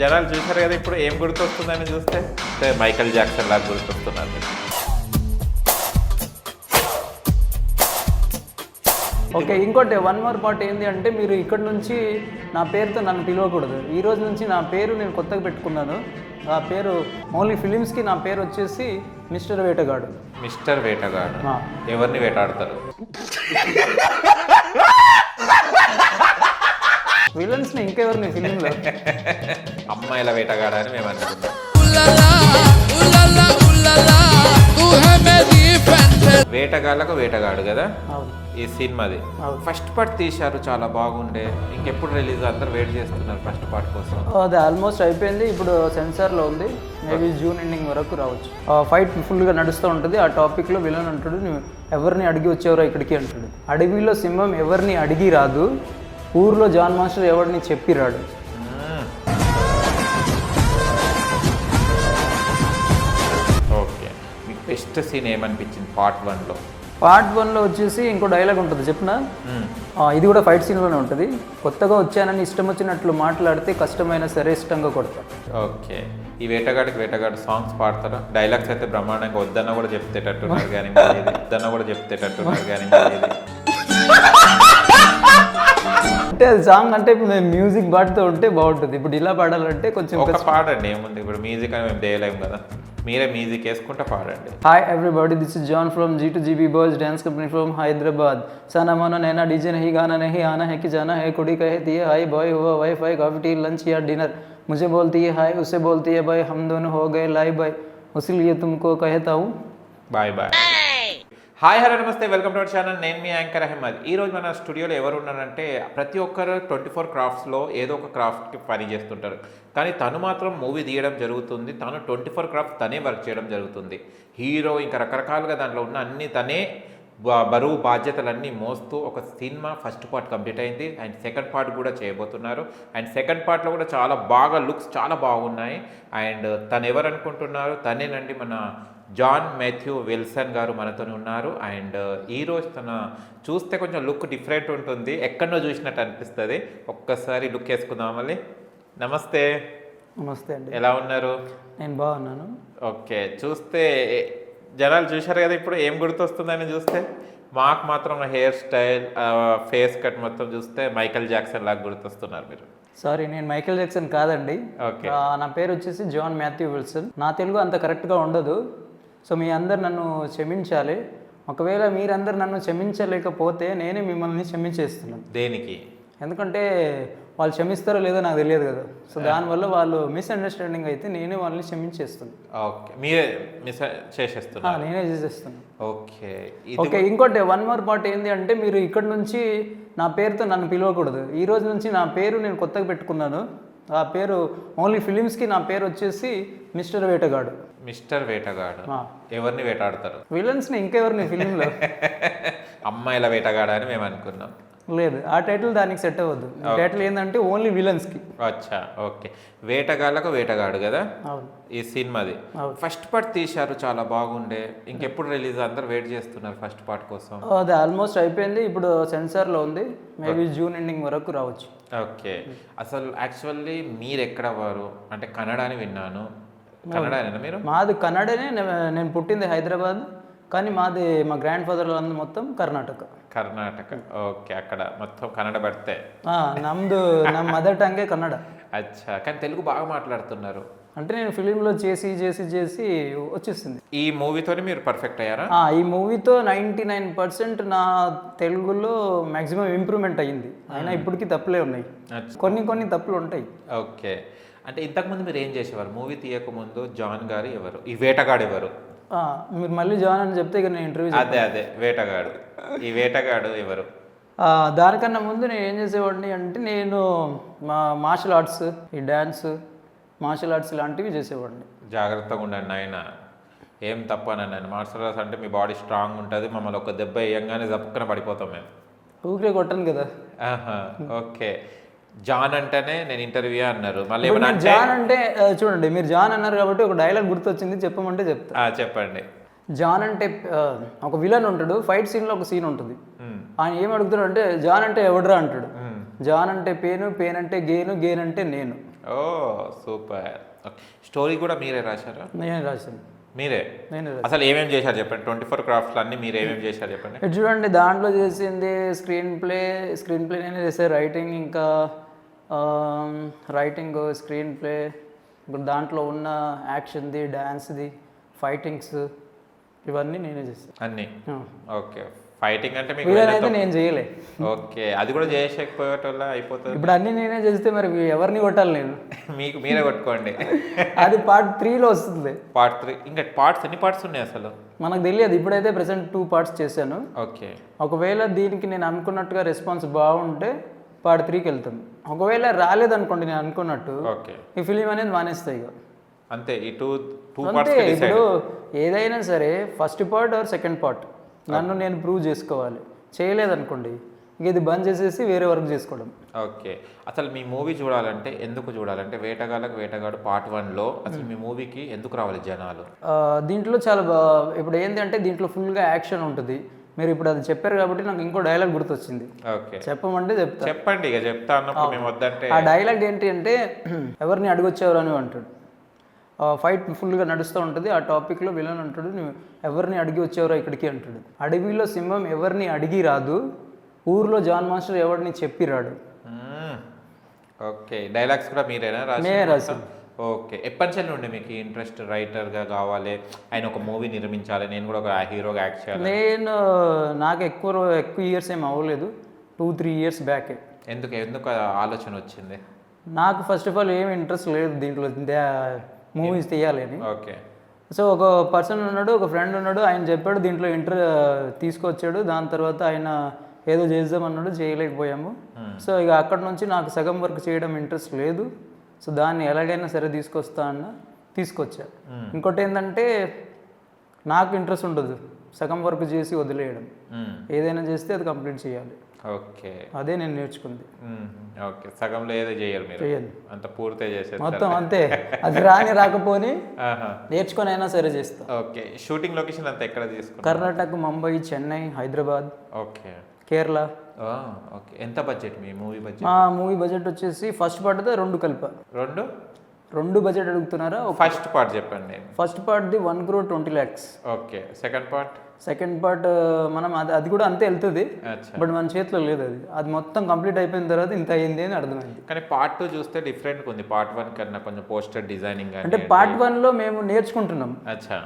జనాలు చూశారు కదా ఇప్పుడు ఏం గుర్తొస్తుందని చూస్తే? మైకల్ జాక్సన్ లాగా గుర్తొస్తున్నారు. ఓకే ఇంకోటి వన్ మోర్ పార్ట్ ఏంటి అంటే మీరు ఇక్కడ నుంచి నా పేరుతో నన్ను పిలవకూడదు. ఈ రోజు నుంచి నా పేరు నేను కొత్తగా పెట్టుకున్నాను. ఆ పేరు ఓన్లీ ఫిలిమ్స్కి నా పేరు వచ్చేసి మిస్టర్ వేటగాడు. మిస్టర్ వేటగాడు. ఎవరిని వేటాడతారు? విలన్స్ని ఇంకెవరిని ఫిలిం లో అమ్మాయిల వేటగాడ అని మేము అనుకుంటాం వేటగాళ్ళకు వేటగాడు కదా? ఈ సినిమాది. ఫస్ట్ పార్ట్ తీశారు చాలా బాగుండే. ఇంకెప్పుడు రిలీజ్ అందరు వెయిట్ చేస్తున్నారు ఫస్ట్ పార్ట్ కోసం. అది ఆల్మోస్ట్ అయిపోయింది. ఇప్పుడు సెన్సార్లో ఉంది. మేబీ జూన్ ఎండింగ్ వరకు రావచ్చు. ఫైట్ ఫుల్గా నడుస్తూ ఉంటుంది. ఆ టాపిక్లో విలన్ అంటాడు ఎవరిని అడిగి వచ్చేవారో ఇక్కడికి అంటాడు. అడవిలో సింహం ఎవరిని అడిగి రాదు. ఊర్లో జాన్ మాస్టర్ ఎవరిని చెప్పి రాడు మ్మ్. ఓకే. మీకు బెస్ట్ సీన్ ఏమనిపించింది పార్ట్ వన్లో పార్ట్ వన్లో వచ్చేసి ఇంకో డైలాగ్ ఉంటుంది చెప్పిన? ఇది కూడా ఫైట్ సీన్లోనే ఉంటుంది. కొత్తగా వచ్చానని ఇష్టం వచ్చినట్లు మాట్లాడితే కష్టమైన సరే ఇష్టంగా కొడతా. ఓకే. ఈ వేటగాడికి వేటగాడు సాంగ్స్ పాడతారా? డైలాగ్స్ అయితే బ్రహ్మాండంగా వద్దన్న కూడా చెప్తేటట్టున్నారు కానీ. వద్దన్న కూడా చెప్తేటట్టున్నారు కానీ. అంటే అది సాంగ్ అంటే ఇప్పుడు మేము మ్యూజిక్ పాడుతూ ఉంటే బాగుంటుంది ఇప్పుడు ఇలా పాడాలంటే కొంచెం ఒక పాడండి ఏముంది ఇప్పుడు మ్యూజిక్ అని మేము చేయలేము కదా మీరే మ్యూజిక్ వేసుకుంటే పాడండి hi everybody this is John from G to GB boys dance company from Hyderabad Sana Mona నైనా డీజే నహి గానా నహి ఆనా హై కి జానా హై కుడి కహే దియే హాయ్ బాయ్ हुआ wi fi coffee tea lunch या डिनर मुझे बोलती है हाय उसे बोलती है भाई हम दोनों हो गए लाई बाय उसी लिए तुमको कहता हूँ बाय बाय హాయ్ హలో నమస్తే వెల్కమ్ టు అవర్ ఛానల్. నేను మీ యాంకర్ అహ్మద్. ఈ రోజు మన స్టూడియోలో ఎవరు ఉన్నారంటే ప్రతి ఒక్కరు ట్వంటీ ఫోర్ క్రాఫ్ట్స్లో ఏదో ఒక క్రాఫ్ట్కి పని చేస్తుంటారు. కానీ తను మాత్రం మూవీ తీయడం జరుగుతుంది. తను ట్వంటీ ఫోర్ క్రాఫ్ట్ తనే వర్క్ చేయడం జరుగుతుంది. హీరో ఇంకా రకరకాలుగా దాంట్లో ఉన్న అన్ని తనే బ- బరువు బాధ్యతలన్నీ మోస్తూ ఒక సినిమా ఫస్ట్ పార్ట్ కంప్లీట్ అయింది. అండ్ సెకండ్ పార్ట్ కూడా చేయబోతున్నారు. అండ్ సెకండ్ పార్ట్లో కూడా చాలా బాగా లుక్స్ చాలా బాగున్నాయి. అండ్ తను ఎవరు అనుకుంటున్నారు? తనేనండి మన జాన్ మాథ్యూ విల్సన్ గారు మనతో ఉన్నారు. అండ్ ఈ రోజు తన చూస్తే కొంచెం లుక్ డిఫరెంట్ ఉంటుంది. ఎక్కడో చూసినట్టు అనిపిస్తుంది. ఒక్కసారి లుక్ వేసుకుందాం మళ్ళీ. నమస్తే. నమస్తే అండి. ఎలా ఉన్నారు? నేను బాగున్నాను. ఓకే. చూస్తే జనాలు చూశారు కదా ఇప్పుడు? ఏం గుర్తొస్తుందని చూస్తే? మాకు మాత్రం హెయిర్ స్టైల్ ఫేస్ కట్ మొత్తం చూస్తే మైకల్ జాక్సన్ లాగా గుర్తొస్తున్నారు మీరు. సారీ నేను మైకేల్ జాక్సన్ కాదండి. నా పేరు వచ్చేసి జాన్ మాథ్యూ విల్సన్. నా తెలుగు అంత కరెక్ట్గా ఉండదు. సో మీ అందరు నన్ను క్షమించాలి. ఒకవేళ మీరందరు నన్ను క్షమించలేకపోతే నేనే మిమ్మల్ని క్షమించేస్తున్నాను. దేనికి? ఎందుకంటే వాళ్ళు క్షమిస్తారో లేదో నాకు తెలియదు కదా. సో దానివల్ల వాళ్ళు మిస్అండర్స్టాండింగ్ అయితే నేనే వాళ్ళని క్షమించేస్తున్నాను. ఓకే. మీరే మిస్ ఆ, చేసేస్తున్నారు నేనే చేసేస్తున్నాను. ఓకే. ఓకే ఇంకోటి వన్ మోర్ పార్ట్ ఏంటి అంటే మీరు ఇక్కడ నుంచి నా పేరుతో నన్ను పిలవకూడదు. ఈ రోజు నుంచి నా పేరు నేను కొత్తగా పెట్టుకున్నాను. ఆ పేరు ఓన్లీ ఫిలిమ్స్కి నా పేరు వచ్చేసి మిస్టర్ వేటగాడు. మిస్టర్ వేటగాడు. ఎవరిని వేటాడతారు? విలన్స్ని ఇంకెవరిని ఫిలింలో? అమ్మాయిల వేటగాడ అని మేము అనుకున్నాం. లేదు ఆ టైటిల్ దానికి సెట్ అవ్వద్దు. టైటిల్ ఏంటంటే ఓన్లీ విలన్స్కి. అచ్చా ఓకే. వేటగాళ్ళకు వేటగాడు కదా? ఈ సినిమాది. ఫస్ట్ పార్ట్ తీశారు చాలా బాగుండే. ఇంకెప్పుడు రిలీజ్ అందరు వెయిట్ చేస్తున్నారు ఫస్ట్ పార్ట్ కోసం? అది ఆల్మోస్ట్ అయిపోయింది. ఇప్పుడు సెన్సార్లో ఉంది. మేబీ జూన్ ఎండింగ్ వరకు రావచ్చు. ఓకే. అసలు యాక్చువల్లీ మీరు ఎక్కడ వారు అంటే కన్నడ అని విన్నాను. కన్నడ మీరు? మాది కన్నడనే. నేను పుట్టింది హైదరాబాద్ కానీ మాది మా గ్రాండ్ ఫాదర్ మొత్తం కర్ణాటక. కర్ణాటక. ఓకే. అక్కడ మొత్తం కన్నడ పడితే. ನಮ್ದು నా మదర్ టంగే కన్నడ. అచ్చా. కానీ తెలుగు బాగా మాట్లాడుతున్నారు. అంటే నేను ఫిలింలో చేసి చేసి చేసి వచ్చేసింది. ఈ మూవీతోనే మీరు పర్ఫెక్ట్ అయ్యారా? ఈ మూవీతో నైంటీ నైన్ పర్సెంట్ నా తెలుగులో మ్యాక్సిమం ఇంప్రూవ్మెంట్ అయ్యింది. అయినా ఇప్పటికీ తప్పులే ఉన్నాయి. కొన్ని కొన్ని తప్పులు ఉంటాయి. ఓకే. అంటే ఇంతకుముందు మీరు ఏం చేసేవారు? మూవీ తీయకముందు జాన్ గారు ఎవరు? ఈ వేటగాడు ఎవరు? మీరు మళ్ళీ జాయిన్ అని చెప్తే ఇక నేను ఇంటర్వ్యూ అదే అదే. వేటగాడు. ఈ వేటగాడు ఎవరు? దానికన్నా ముందు నేను ఏం చేసేవాడిని అంటే నేను మా మార్షల్ ఆర్ట్స్ ఈ డ్యాన్స్ మార్షల్ ఆర్ట్స్ లాంటివి చేసేవాడిని. జాగ్రత్తగా ఉండండి ఆయన ఏం తప్పనండి ఆయన మార్షల్ ఆర్ట్స్ అంటే మీ బాడీ స్ట్రాంగ్ ఉంటుంది మమ్మల్ని ఒక దెబ్బ వేయంగానే జప్పుకున పడిపోతాం మేము. ఊరికే కొట్టాను కదా. ఆహా, ఓకే. జాన్ అంటేనే నేను ఇంటర్వ్యూ అన్నారు. మళ్ళీ జాన్ అంటే చూడండి మీరు జాన్ అన్నారు కాబట్టి ఒక డైలాగ్ గుర్తొచ్చింది చెప్పమంటే చెప్తా. చెప్పండి. జాన్ అంటే ఒక విలన్ ఉంటాడు ఫైట్ సీన్లో ఒక సీన్ ఉంటుంది. ఆయన ఏం అడుగుతాడు అంటే జాన్ అంటే ఎవడరా అంటాడు. జాన్ అంటే పేను పేన్ అంటే గేను గేన్ అంటే నేను. ఓ సూపర్. స్టోరీ కూడా మీరే రాశారా? నేను రాశాను. మీరే? నేను అసలు ఏమేమి చేశారు చెప్పండి? ట్వంటీ ఫోర్ క్రాఫ్ట్స్ అన్ని మీరు ఏమేమి చేశారు చెప్పండి? ఇటు చూడండి దాంట్లో చేసింది స్క్రీన్ ప్లే స్క్రీన్ ప్లే నేనే చేసే రైటింగ్ ఇంకా రైటింగ్ స్క్రీన్ ప్లే ఇప్పుడు దాంట్లో ఉన్న యాక్షన్ది డ్యాన్స్ది ఫైటింగ్స్ ఇవన్నీ నేనే చేస్తాను అన్ని? ఓకే. ఫైటింగ్ అంటే మీకు వెళ్ళేటప్పుడు- నేను చేయలే. ఓకే అది కూడా చేసేకపోయేటోళ్ళ అయిపోతుంది. ఇప్పుడు అన్నీ నేనే చేస్తే మరి ఎవరిని కొట్టాలి నేను? మీకు మీరే కొట్టుకోండి. అది పార్ట్ త్రీలో వస్తుంది. పార్ట్ త్రీ ఇంకా పార్ట్స్ ఎన్ని పార్ట్స్ ఉన్నాయి అసలు? మనకు తెలియదు. ఇప్పుడైతే ప్రెసెంట్ టూ పార్ట్స్ చేశాను. ఓకే ఒకవేళ దీనికి నేను అనుకున్నట్టుగా రెస్పాన్స్ బాగుంటే పార్ట్ త్రీకి వెళ్తాం ఒకవేళ రాలేదనుకోండి నేను అనుకున్నట్టు ఓకే ఈ ఫిలిం అనేది మానేస్తాయి ఇక. అంతే. ఈ టూ టూ ఇప్పుడు ఏదైనా సరే first part or second part నన్ను నేను ప్రూవ్ చేసుకోవాలి. చేయలేదనుకోండి ఇక ఇది బంద్ చేసేసి వేరే వర్క్ చేసుకోవడం. ఓకే. అసలు మీ మూవీ చూడాలంటే ఎందుకు చూడాలంటే వేటగాళ్ళకు వేటగాడు పార్ట్ వన్లో అసలు మీ మూవీకి ఎందుకు రావాలి జనాలు? దీంట్లో చాలా ఇప్పుడు ఏంటి అంటే దీంట్లో ఫుల్గా యాక్షన్ ఉంటుంది. మీరు ఇప్పుడు అది చెప్పారు కాబట్టి నాకు ఇంకో డైలాగ్ గుర్తొచ్చింది. ఓకే. చెప్పమంటే చెప్తా. చెప్పండి ఇక చెప్తా అన్నప్పుడు మేము వద్దంటే ఆ డైలాగ్ ఏంటి అంటే ఎవరిని అడిగొచ్చేవారు అని అంటాడు. ఫైట్ ఫుల్గా నడుస్తూ ఉంటుంది. ఆ టాపిక్లో విలన్ అంటాడు నువ్వు ఎవరిని అడిగి వచ్చేవరా ఇక్కడికి అంటాడు. అడవిలో సింహం ఎవరిని అడిగి రాదు ఊర్లో జాన్ మాస్టర్ ఎవరిని చెప్పి రాడు. ఓకే డైలాగ్స్ కూడా మీరేనా నేనే రాశాను. ఓకే ఎప్పటి నుంచి ఉండే మీకు ఇంట్రెస్ట్ రైటర్గా కావాలి? ఆయన ఒక మూవీ నిర్మించాలి నేను కూడా ఒక హీరోగా యాక్ట్ చేయాలి నేను నాకు ఎక్కువ ఎక్కువ ఇయర్స్ ఏం అవ్వలేదు. Two three years back. ఎందుకు ఎందుకు ఆలోచన వచ్చింది? నాకు ఫస్ట్ ఆఫ్ ఆల్ ఏం ఇంట్రెస్ట్ లేదు దీంట్లో. మూవీస్ తీయాలని. ఓకే. సో ఒక పర్సన్ ఉన్నాడు ఒక ఫ్రెండ్ ఉన్నాడు ఆయన చెప్పాడు దీంట్లో ఇంటర్ తీసుకొచ్చాడు దాని తర్వాత ఆయన ఏదో చేద్దామన్నాడు చేయలేకపోయాము. సో ఇక అక్కడ నుంచి నాకు సగం వర్క్ చేయడం ఇంట్రెస్ట్ లేదు. సో దాన్ని ఎలాగైనా సరే తీసుకొస్తా అన్న తీసుకొచ్చా. ఇంకోటి ఏంటంటే నాకు ఇంట్రెస్ట్ ఉండదు. సగం వర్క్ చేసి వదిలేయడం. మ్మ్. ఏదైనా చేస్తే అది కంప్లీట్ చేయాలి. ఓకే. అదే నేను నేర్చుకుంది. ఓకే. సగంలో ఏదో చేయరు మీరు. చెయ్యను. అంత పూర్తి చేసేది మొత్తం అంతే. అది రాని రాకపోని. నేర్చుకొని అయినా సరే చేస్తా. ఓకే. షూటింగ్ లొకేషన్ అంతా ఎక్కడ తీసుకున్నారు? కర్ణాటక ముంబై చెన్నై హైదరాబాద్ ఓకే. కేరళ. ఓకే. ఎంత బడ్జెట్ మీ మూవీ బడ్జెట్? మా మూవీ బడ్జెట్ వచ్చేసి ఫస్ట్ పార్ట్ది రెండు కలిప. రెండు? రెండు బడ్జెట్ అడుగుతున్నారా? ఫస్ట్ పార్ట్ చెప్పండి first పార్ట్ది one crore twenty lakhs okay second part second part మనం అది అది కూడా అంతే వెళ్తుంది. బట్ మన చేతిలో లేదు అది. అది మొత్తం కంప్లీట్ అయిపోయిన తర్వాత ఇంత అయింది అని అర్థమైంది. కానీ పార్ట్ టూ చూస్తే డిఫరెంట్ ఉంది. పార్ట్ వన్ కన్నా కొంచెం పోస్టర్ డిజైనింగ్ అంటే పార్ట్ వన్లో మేము నేర్చుకుంటున్నాం. అచ్చా.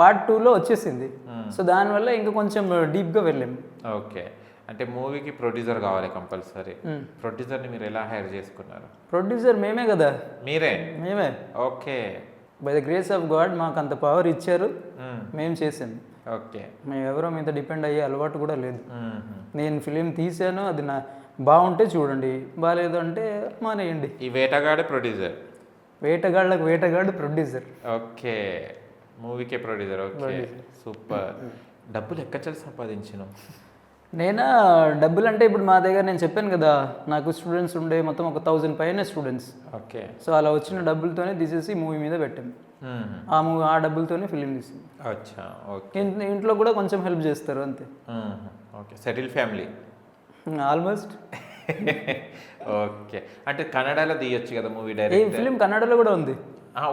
పార్ట్ టూలో వచ్చేసింది. సో దానివల్ల ఇంకా కొంచెం డీప్గా వెళ్ళాము ఓకే అంటే మూవీకి ప్రొడ్యూసర్ కావాలి కంపల్సరీ. ప్రొడ్యూసర్ని మీరు ఎలా హైర్ చేసుకున్నారు? ప్రొడ్యూసర్ మేమే కదా. మీరే? మేమే. Okay. By the grace of God మాకు అంత పవర్ ఇచ్చారు. మ్మ్. మేము చేసాం. ఓకే. మేము ఎవరో మీద డిపెండ్ అయ్యే అలవాటు కూడా లేదు. మ్మ్. నేను ఫిలిం తీసాను అది నా బాగుంటే చూడండి. బాగాలేదు అంటే మానేయండి. ఈ వేటగాడే ప్రొడ్యూసర్? వేటగాళ్ళకు వేటగాడు ప్రొడ్యూసర్. ఓకే. మూవీకే ప్రొడ్యూసర్. ఓకే. సూపర్. డబ్బులు ఎక్కడి సంపాదించినాం నేనా? డబ్బులు అంటే ఇప్పుడు మా దగ్గర నేను చెప్పాను కదా నాకు స్టూడెంట్స్ ఉండే మొత్తం ఒక థౌజండ్ పైన స్టూడెంట్స్ ఓకే. సో అలా వచ్చిన డబ్బులతోనే తీసేసి మూవీ మీద పెట్టాం మ్మ్. ఆ మూవీ ఆ డబ్బులతోనే ఫిలిం తీసాం అచ్చా ఓకే. ఇంట్లో కూడా కొంచెం హెల్ప్ చేస్తారు అంతే. Okay settle family almost okay. అంటే కన్నడలో తీయొచ్చు కదా మూవీ డైరెక్ట్ ఫిలిం కన్నడలో కూడా ఉంది?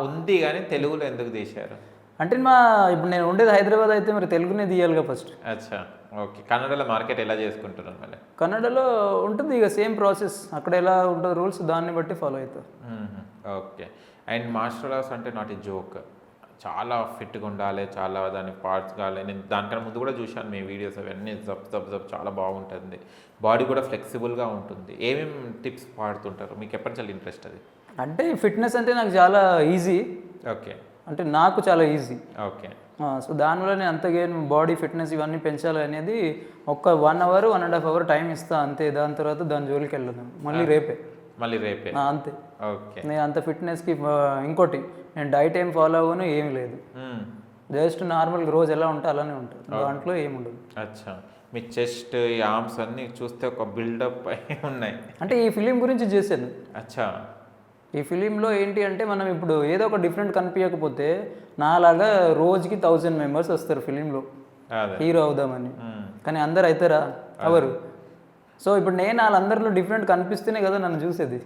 ఉంది కానీ తెలుగులో ఎందుకు తీశారు? అంటే మా ఇప్పుడు నేను ఉండేది హైదరాబాద్ అయితే మరి తెలుగునే తీయాలిగా ఫస్ట్. అచ్చా ఓకే. కన్నడలో మార్కెట్ ఎలా చేసుకుంటున్నారు మళ్ళీ కన్నడలో ఉంటుంది ఇక సేమ్ ప్రాసెస్. అక్కడ ఎలా ఉంటుంది రూల్స్ దాన్ని బట్టి ఫాలో అవుతారు. మ్మ్. ఓకే. అండ్ మార్షల్ ఆర్ట్స్ అంటే నాట్ ఏ జోక్. చాలా ఫిట్గా ఉండాలి చాలా దాని పార్ట్స్ కావాలి. నేను దానికన్నా ముందు కూడా చూశాను మీ వీడియోస్ అవన్నీ. జబ్ జబ్ జబ్ చాలా బాగుంటుంది. బాడీ కూడా ఫ్లెక్సిబుల్గా ఉంటుంది. ఏమేమి టిప్స్ పాడుతుంటారు మీకు ఎప్పటి నుంచి ఇంట్రెస్ట్ అది? అంటే ఫిట్నెస్ అంటే నాకు చాలా ఈజీ. ఓకే. అంటే నాకు చాలా ఈజీ ఓకే. సో దానివల్ల నేను అంతగా బాడీ ఫిట్నెస్ ఇవన్నీ పెంచాలి అనేది ఒక్క one hour one and half hour time ఇస్తా అంతే. దాని తర్వాత దాని జోలికి వెళ్ళదు మళ్ళీ రేపే. మళ్ళీ రేపే. అంతే. ఓకే. నేను అంత ఫిట్నెస్కి ఇంకోటి నేను డైట్ ఏం ఫాలో అవ్వను ఏమి లేదు. జస్ట్ నార్మల్ రోజు ఎలా ఉంటే అలానే ఉంటుంది దాంట్లో ఏమి ఉండదు. అచ్చా. మీ చెస్ట్ ఈ ఆర్మ్స్ అన్నీ చూస్తే ఒక బిల్డప్ అయి ఉన్నాయి. అంటే ఈ ఫిలిం గురించి చేశాను. అచ్చా. ఈ ఫిలింలో ఏంటి అంటే మనం ఇప్పుడు ఏదో ఒక డిఫరెంట్ కనిపించకపోతే నాలాగా రోజుకి థౌజండ్ మెంబర్స్ వస్తారు ఫిలింలో. హీరో అవుదామని. కానీ అందరు అవుతారా అవరు సో ఇప్పుడు నేను వాళ్ళందరిలో డిఫరెంట్ కనిపిస్తేనే కదా నన్ను చూసేది.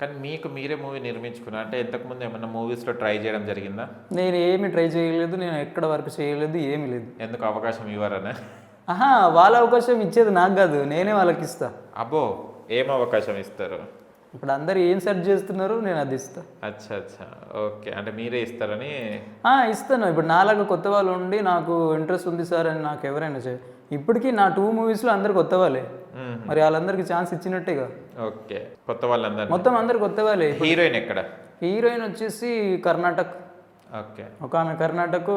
కానీ మీకు మీరే మూవీ నిర్మించుకున్నా అంటే ఇంతకుముందు ఏమన్నా మూవీస్లో ట్రై చేయడం జరిగిందా? నేను ఏమి ట్రై చేయలేదు నేను ఎక్కడ వర్క్ చేయలేదు ఏమీ లేదు. ఎందుకు అవకాశం ఇవ్వరనే ఆహా వాళ్ళ అవకాశం ఇచ్చేది నాకు కాదు నేనే వాళ్ళకి ఇస్తా. అబ్బో ఏం అవకాశం ఇస్తారు? ఇప్పుడు అందరు ఏం సెర్చ్ చేస్తున్నారు నేను అది ఇస్తా. అచ్చా అచ్చా. ఓకే. అంటే మీరే ఇస్తారని? ఆ, ఇస్తాను. ఇప్పుడు నాలాగా కొత్త వాళ్ళు ఉండి నాకు ఇంట్రెస్ట్ ఉంది సార్ అని నాకు ఎవరైనా చే ఇప్పటికీ నా టూ మూవీస్లో అందరు కొత్త వాళ్ళే. మరి వాళ్ళందరికీ ఛాన్స్ ఇచ్చినట్టేగా ఓకే. కొత్త వాళ్ళందరూ మొత్తం అందరు కొత్త వాళ్ళే. హీరోయిన్ ఎక్కడ? హీరోయిన్ వచ్చేసి కర్ణాటక్. ఓకే. ఒక ఆమె కర్ణాటక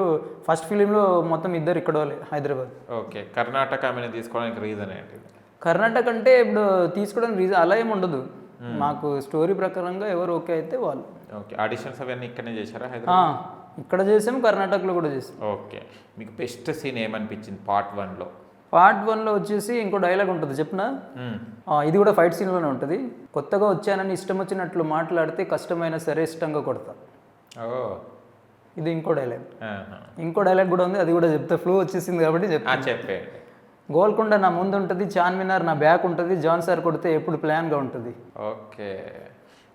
ఫస్ట్ ఫిలింలో మొత్తం ఇద్దరు ఇక్కడ వాళ్ళే హైదరాబాద్. ఓకే. కర్ణాటక ఆమెను తీసుకోవడానికి రీజన్ ఏంటి? కర్ణాటక అంటే ఇప్పుడు తీసుకోవడానికి రీజన్ అలా ఏమి ఉండదు. మాకు స్టోరీ ప్రకారంగా ఎవరు ఓకే అయితే వాళ్ళు. ఓకే. ఆడిషన్స్ అవన్నీ ఇక్కడనే చేశారా హైదరాబాద్? ఇక్కడ చేసాం కర్ణాటకలో కూడా చేసాం. ఓకే. మీకు బెస్ట్ సీన్ ఏమనిపించింది పార్ట్ వన్లో పార్ట్ వన్లో వచ్చేసి ఇంకో డైలాగ్ ఉంటుంది చెప్పనా? ఆ, ఇది కూడా ఫైట్ సీన్లోనే ఉంటుంది. కొత్తగా వచ్చానని ఇష్టం వచ్చినట్లు మాట్లాడితే కష్టమైన సరే ఇష్టంగా కొడతా. ఓ. ఇది ఇంకో డైలాగ్. ఇంకో డైలాగ్ కూడా ఉంది అది కూడా చెప్తా. ఫ్లో వచ్చేసింది కాబట్టి చెప్తా. ఆ, చెప్పేయండి. గోల్కొండ నా ముందు ఉంటుంది చార్మినార్ నా బ్యాక్ ఉంటుంది జాన్ సార్ కొడితే ఎప్పుడు ప్లాన్గా ఉంటుంది. ఓకే.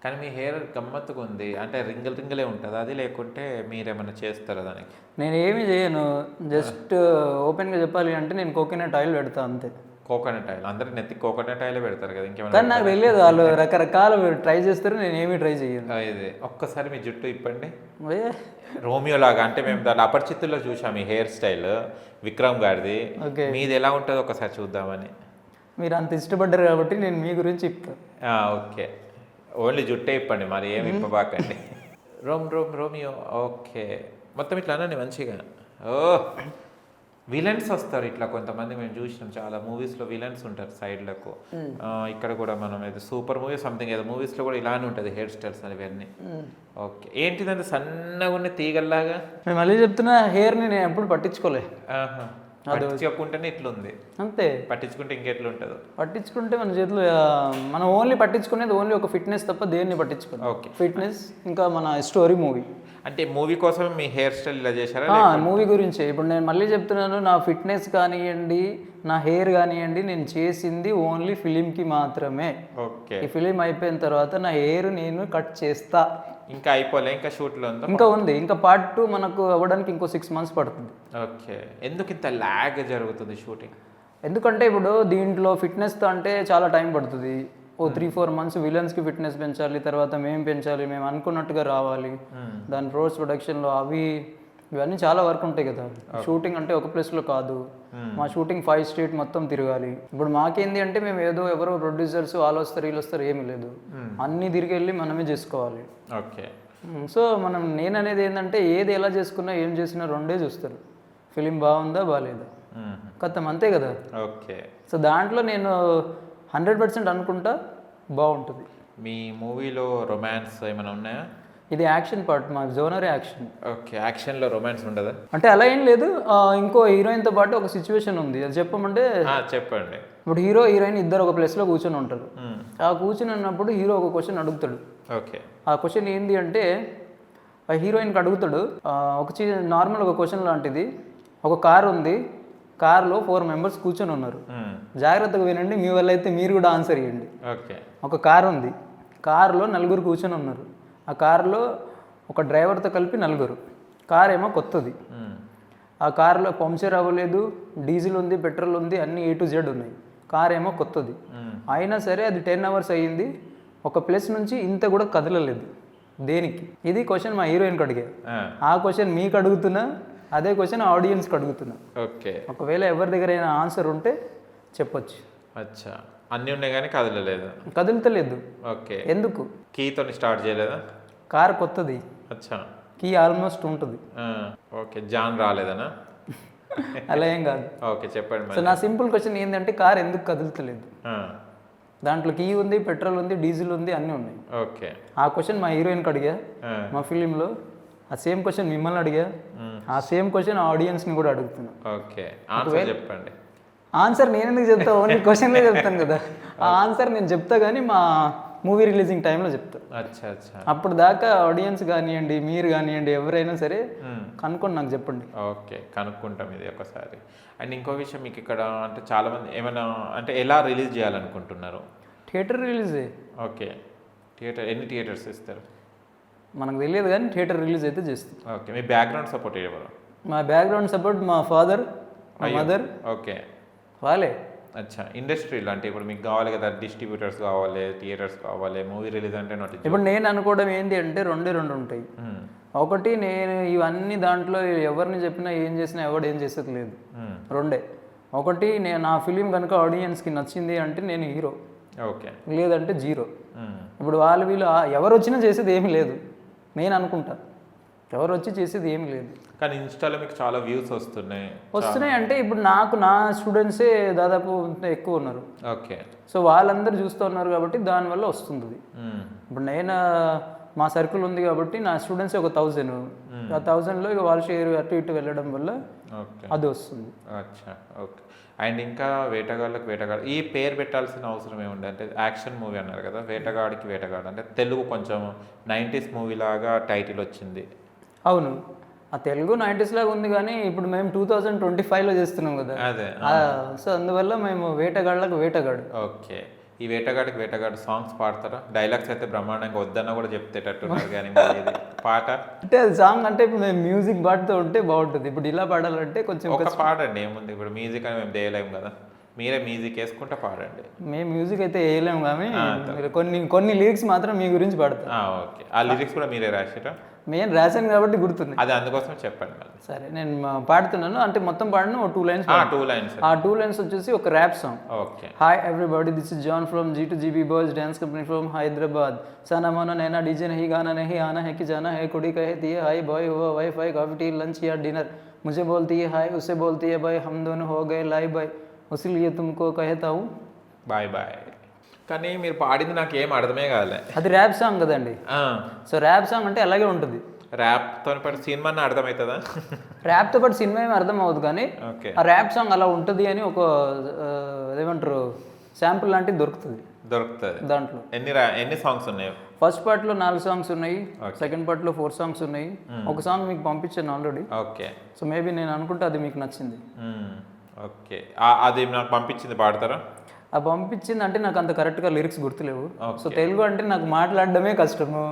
కానీ మీ హెయిర్ గమ్మత్తుగా ఉంది అంటే రింగిల్ రింగిలే ఉంటుంది? అది లేకుంటే మీరేమైనా చేస్తారా దానికి? నేను ఏమీ చేయను జస్ట్ ఓపెన్గా చెప్పాలి అంటే నేను కోకోనట్ ఆయిల్ పెడతా అంతే. Coconut oil. అందరు నెత్తి కోకోనట్ ఆయిలే పెడతారు కదా ఇంకేమైనా కానీ నాకు తెలియదు వాళ్ళు రకరకాల ట్రై చేస్తారు నేను ఏమీ ట్రై చేయను. ఇది. ఒక్కసారి మీ జుట్టు ఇప్పండి. రోమియో లాగా అంటే మేము దాని అపరిచితుల్లో చూసాం ఈ హెయిర్ స్టైల్ విక్రమ్ గారిది. ఓకే. మీది ఎలా ఉంటుందో ఒకసారి చూద్దామని. మీరు అంత ఇష్టపడ్డారు కాబట్టి నేను మీ గురించి ఆ, ఓకే. ఓన్లీ జుట్టే ఇప్పండి మరి ఏమి ఇప్పబాకండి. రోమ్ రోమ్ రోమియో ఓకే. మొత్తం ఇట్లా అనండి మంచిగా. ఓ. విలన్స్ వస్తారు ఇట్లా కొంతమంది మేము చూసినాం చాలా మూవీస్లో విలన్స్ ఉంటారు సైడ్లకు ఇక్కడ కూడా మనం ఏదో సూపర్ మూవీ సంథింగ్ ఏదో మూవీస్లో కూడా ఇలానే ఉంటుంది హెయిర్ స్టైల్స్ ఇవన్నీ. ఓకే. ఏంటిదంటే సన్నగా ఉన్న తీగల్లాగా? నేను మళ్ళీ చెప్తున్నా హెయిర్ని నేను ఎప్పుడు పట్టించుకోలే. ఆహా. పట్టించుకుంటేనే ఇట్లుంది. అంతే. పట్టించుకుంటే ఇంకెట్లా ఉంటుందో పట్టించుకుంటే మన చేతిలో మనం ఓన్లీ పట్టించుకునేది ఓన్లీ ఒక ఫిట్నెస్ తప్ప దేన్ని పట్టించుకోండి ఓకే. ఫిట్నెస్ ఇంకా మన స్టోరీ మూవీ అంటే మూవీ కోసం మీ హెయిర్ స్టైల్ ఇలా చేశారా? మూవీ గురించే. ఇప్పుడు నేను మళ్ళీ చెప్తున్నాను నా ఫిట్నెస్ కానివ్వండి నా హెయిర్ కానివ్వండి నేను చేసింది ఓన్లీ ఫిలింకి మాత్రమే. ఓకే. ఈ ఫిలిం అయిపోయిన తర్వాత నా హెయిర్ నేను కట్ చేస్తా. ఇంకా అయిపోలే ఇంకా షూట్లో ఉందా? ఇంకా ఉంది. ఇంకా పార్ట్ టూ మనకు అవ్వడానికి ఇంకో సిక్స్ మంత్స్ పడుతుంది. ఓకే. ఎందుకు ఇంత ల్యాగ్ జరుగుతుంది షూటింగ్? ఎందుకంటే ఇప్పుడు దీంట్లో ఫిట్నెస్తో అంటే చాలా టైం పడుతుంది. ఓ త్రీ ఫోర్ మంత్స్ విలన్స్కి ఫిట్నెస్ పెంచాలి తర్వాత మేము పెంచాలి మేము అనుకున్నట్టుగా రావాలి. దాని రోడ్స్ ప్రొడక్షన్లో అవి ఇవన్నీ చాలా వర్క్ ఉంటాయి కదా. షూటింగ్ అంటే ఒక ప్లేస్లో కాదు. మా షూటింగ్ ఫైవ్ స్టేట్ మొత్తం తిరగాలి. ఇప్పుడు మాకేంది అంటే మేము ఏదో ఎవరో ప్రొడ్యూసర్స్ వాళ్ళు వస్తారు వీళ్ళు వస్తారు ఏమీ లేదు. అన్నీ తిరిగి వెళ్ళి మనమే చేసుకోవాలి. ఓకే. సో మనం నేను అనేది ఏంటంటే ఏది ఎలా చేసుకున్నా ఏం చేసినా రెండే చూస్తారు. ఫిలిం బాగుందా బాగాలేదా కథం అంతే కదా. ఓకే. సో దాంట్లో నేను హండ్రెడ్ పర్సెంట్ అనుకుంటా బాగుంటుంది. మీ మూవీలో రొమాన్స్ ఏమైనా ఉన్నాయా? ఇది యాక్షన్ పార్ట్ మా జోనర్ యాక్షన్. ఓకే యాక్షన్లో రొమాన్స్ ఉండదా? అంటే అలా ఏం లేదు. ఇంకో హీరోయిన్తో పాటు ఒక సిచ్యువేషన్ ఉంది. అది చెప్పమంటే చెప్పండి. ఇప్పుడు హీరో హీరోయిన్ ఇద్దరు ఒక ప్లేస్లో కూర్చొని ఉంటారు. ఆ కూర్చుని ఉన్నప్పుడు హీరో ఒక క్వశ్చన్ అడుగుతాడు. ఓకే. ఆ క్వశ్చన్ ఏంటి అంటే ఆ హీరోయిన్కి అడుగుతాడు ఒక నార్మల్ ఒక క్వశ్చన్ లాంటిది. ఒక కార్ ఉంది కార్లో ఫోర్ మెంబర్స్ కూర్చొని ఉన్నారు. జాగ్రత్తగా వినండి మీ వల్ల అయితే మీరు కూడా ఆన్సర్ ఇవ్వండి ఓకే. ఒక కార్ ఉంది. కారులో నలుగురు కూర్చొని ఉన్నారు. ఆ కారులో ఒక డ్రైవర్తో కలిపి నలుగురు. కార్ ఏమో కొత్తది. ఆ కారులో పంక్చర్ అవ్వలేదు డీజిల్ ఉంది పెట్రోల్ ఉంది అన్ని ఏ టు జెడ్ ఉన్నాయి. కార్ ఏమో కొత్తది. అయినా సరే అది టెన్ అవర్స్ అయ్యింది. ఒక ప్లేస్ నుంచి ఇంత కూడా కదలలేదు దేనికి? ఇది క్వశ్చన్ మా హీరోయిన్కి అడిగా. ఆ క్వశ్చన్ మీకు అడుగుతున్నా అదే క్వశ్చన్ ఆడియన్స్కి అడుగుతున్నా. ఓకే. ఒకవేళ ఎవరి దగ్గర అయినా ఆన్సర్ ఉంటే చెప్పొచ్చు. అచ్చా. అన్నీ ఉన్నాయి కానీ కదలలేదు. కదులుతలేదు. ఓకే. ఎందుకు? కీతో స్టార్ట్ చేయలేదా? కార్ కొత్తది. అచ్చా. కీ ఆల్మోస్ట్ ఉంటుంది. ఓకే. జాన్ రాలేదనా? అలా ఏం కాదు. ఓకే చెప్పండి సో నా సింపుల్ క్వశ్చన్ ఏంటంటే కార్ ఎందుకు కదులుతలేదు? దాంట్లో కీ ఉంది పెట్రోల్ ఉంది డీజిల్ ఉంది అన్నీ ఉన్నాయి. ఓకే. ఆ క్వశ్చన్ మా హీరోయిన్కి అడిగా. మా ఫిలింలో ఆ సేమ్ క్వశ్చన్ మిమ్మల్ని అడిగా. ఆ సేమ్ క్వశ్చన్ ఆడియన్స్ని కూడా అడుగుతున్నా. ఓకే. ఆన్సర్ చెప్పండి. ఆన్సర్ నేను ఎందుకు చెప్తా ఓన్లీ క్వశ్చన్లే చెప్తాను కదా. ఆ ఆన్సర్ నేను చెప్తా కానీ మా మూవీ రిలీజింగ్ టైంలో చెప్తా. అచ్చా అచ్చా. అప్పుడు దాకా ఆడియన్స్ కానివ్వండి మీరు కానివ్వండి ఎవరైనా సరే మ్మ్. కనుక్కొని నాకు చెప్పండి. ఓకే. కనుక్కుంటాం ఇది ఒకసారి. అండ్ ఇంకో విషయం మీకు ఇక్కడ అంటే చాలామంది ఏమైనా అంటే ఎలా రిలీజ్ చేయాలనుకుంటున్నారు? థియేటర్ రిలీజే ఓకే. థియేటర్ ఎన్ని థియేటర్స్ ఇస్తారు? మనకు తెలియదు కానీ థియేటర్ రిలీజ్ అయితే చేస్తుంది. ఓకే మీ బ్యాక్గ్రౌండ్ సపోర్ట్ ఎవరు మా బ్యాక్గ్రౌండ్ సపోర్ట్ మా ఫాదర్ మా మదర్. ఓకే. వాళ్ళే. అచ్చా ఇండస్ట్రీలో అంటే ఇప్పుడు మీకు కావాలి కదా డిస్ట్రిబ్యూటర్స్ కావాలి థియేటర్స్ కావాలి మూవీ రిలీజ్ అంటే నోటి ఇప్పుడు నేను అనుకోవడం ఏంటి అంటే రెండే రెండు ఉంటాయి. ఒకటి నేను ఇవన్నీ దాంట్లో ఎవరిని చెప్పినా ఏం చేసినా ఎవడు ఏం చేసేది లేదు. రెండే. ఒకటి నేను నా ఫిలిం కనుక ఆడియన్స్కి నచ్చింది అంటే నేను హీరో. ఓకే. లేదంటే జీరో. ఇప్పుడు వాళ్ళు వీళ్ళు ఎవరు వచ్చినా చేసేది ఏమీ లేదు. నేను అనుకుంటా. ఎవరు వచ్చి చేసేది ఏమీ లేదు. కానీ ఇన్స్టాలో మీకు చాలా వ్యూస్ వస్తున్నాయి. వస్తున్నాయి అంటే ఇప్పుడు నాకు నా స్టూడెంట్సే దాదాపు ఎక్కువ ఉన్నారు. ఓకే. సో వాళ్ళందరూ చూస్తూ ఉన్నారు కాబట్టి దానివల్ల వస్తుంది. ఇప్పుడు నేను మా సర్కిల్ ఉంది కాబట్టి నా స్టూడెంట్స్ ఒక థౌజండ్ ఆ థౌజండ్లో ఇక వాళ్ళ షేర్ అటు ఇటు వెళ్ళడం వల్ల అది వస్తుంది. అచ్చా. ఓకే. అండ్ ఇంకా వేటగాళ్ళకి వేటగాడు ఈ పేరు పెట్టాల్సిన అవసరం ఏముంది? అంటే యాక్షన్ మూవీ అన్నారు కదా వేటగాడికి వేటగాడు. అంటే తెలుగు కొంచెం నైంటీస్ మూవీ లాగా టైటిల్ వచ్చింది. అవును. ఆ తెలుగు నైంటీస్ లాగా ఉంది కానీ ఇప్పుడు మేము టూ థౌజండ్ ట్వంటీ ఫైవ్లో చేస్తున్నాం కదా. అదే సో అందువల్ల మేము వేటగాళ్ళకు వేటగాడు. ఓకే. ఈ వేటగాడికి వేటగాడు సాంగ్స్ పాడతారా? డైలాగ్స్ అయితే బ్రహ్మాండంగా వద్దన్న కూడా చెప్తేటట్టున్నారు కానీ పాట? అంటే అది సాంగ్ అంటే ఇప్పుడు మేము మ్యూజిక్ పాడుతూ ఉంటే బాగుంటుంది. ఇప్పుడు ఇలా పాడాలంటే కొంచెం ఒక పాడండి ఏముంది? ఇప్పుడు మ్యూజిక్ అని మేము చేయలేము కదా. మీరే మ్యూజిక్ వేసుకుంటే పాడండి. మేము మ్యూజిక్ అయితే వేయలేము కానీ కొన్ని కొన్ని లిరిక్స్ మాత్రం మీ గురించి పాడతాం ఓకే. ఆ లిరిక్స్ కూడా మీరే రాసిరా మేము రాశాను కాబట్టి గుర్తుంది అది అందుకోసం చెప్పండి మళ్ళీ సరే నేను మా- పాడుతున్నాను అంటే మొత్తం పాడను ఒక టూ లైన్స్ టూ లైన్స్ ఆ టూ లైన్స్ వచ్చేసి ఒక rap song okay hi everybody this is John from G two G B boys dance company from Hyderabad Sana Mano Naina DJ नहीं गाना नहीं आना है कि जाना है कुड़ी कहती है हाय बॉय हुआ wifi coffee tea lunch या डिनर मुझे बोलती है हाय उसे बोलती है भाई हम दोनों हो गए लाइव बाय इसलिए तुमको कहता हूँ బాయ్ బాయ్ కానీ మీరు పాడింది నాకు ఏం అర్థమే కాలే. అది ర్యాప్ సాంగ్ కదండి. సో ర్యాప్ సాంగ్ అంటే అలాగే ఉంటుంది. ర్యాప్తో పాటు సినిమా అర్థమవుతుందా ర్యాప్తో పాటు సినిమా ఏమి అర్థం అవ్వదు కానీ ఆ ర్యాప్ సాంగ్ అలా ఉంటుంది అని ఒక ఏమంటారు శాంపుల్ లాంటిది దొరుకుతుంది. దొరుకుతుంది. దాంట్లో. ఎన్ని ఎన్ని సాంగ్స్ ఉన్నాయి? ఫస్ట్ పార్ట్లో నాలుగు సాంగ్స్ ఉన్నాయి సెకండ్ పార్ట్లో ఫోర్ సాంగ్స్ ఉన్నాయి. ఒక సాంగ్ మీకు పంపించాను ఆల్రెడీ. ఓకే. సో మేబీ నేను అనుకుంటే అది మీకు నచ్చింది. ఓకే. అది నాకు పంపించింది పాడతారా? ఆ పంపించింది అంటే నాకు అంత కరెక్ట్గా లిరిక్స్ గుర్తులేవు. సో తెలుగు అంటే నాకు మాట్లాడడమే కష్టము.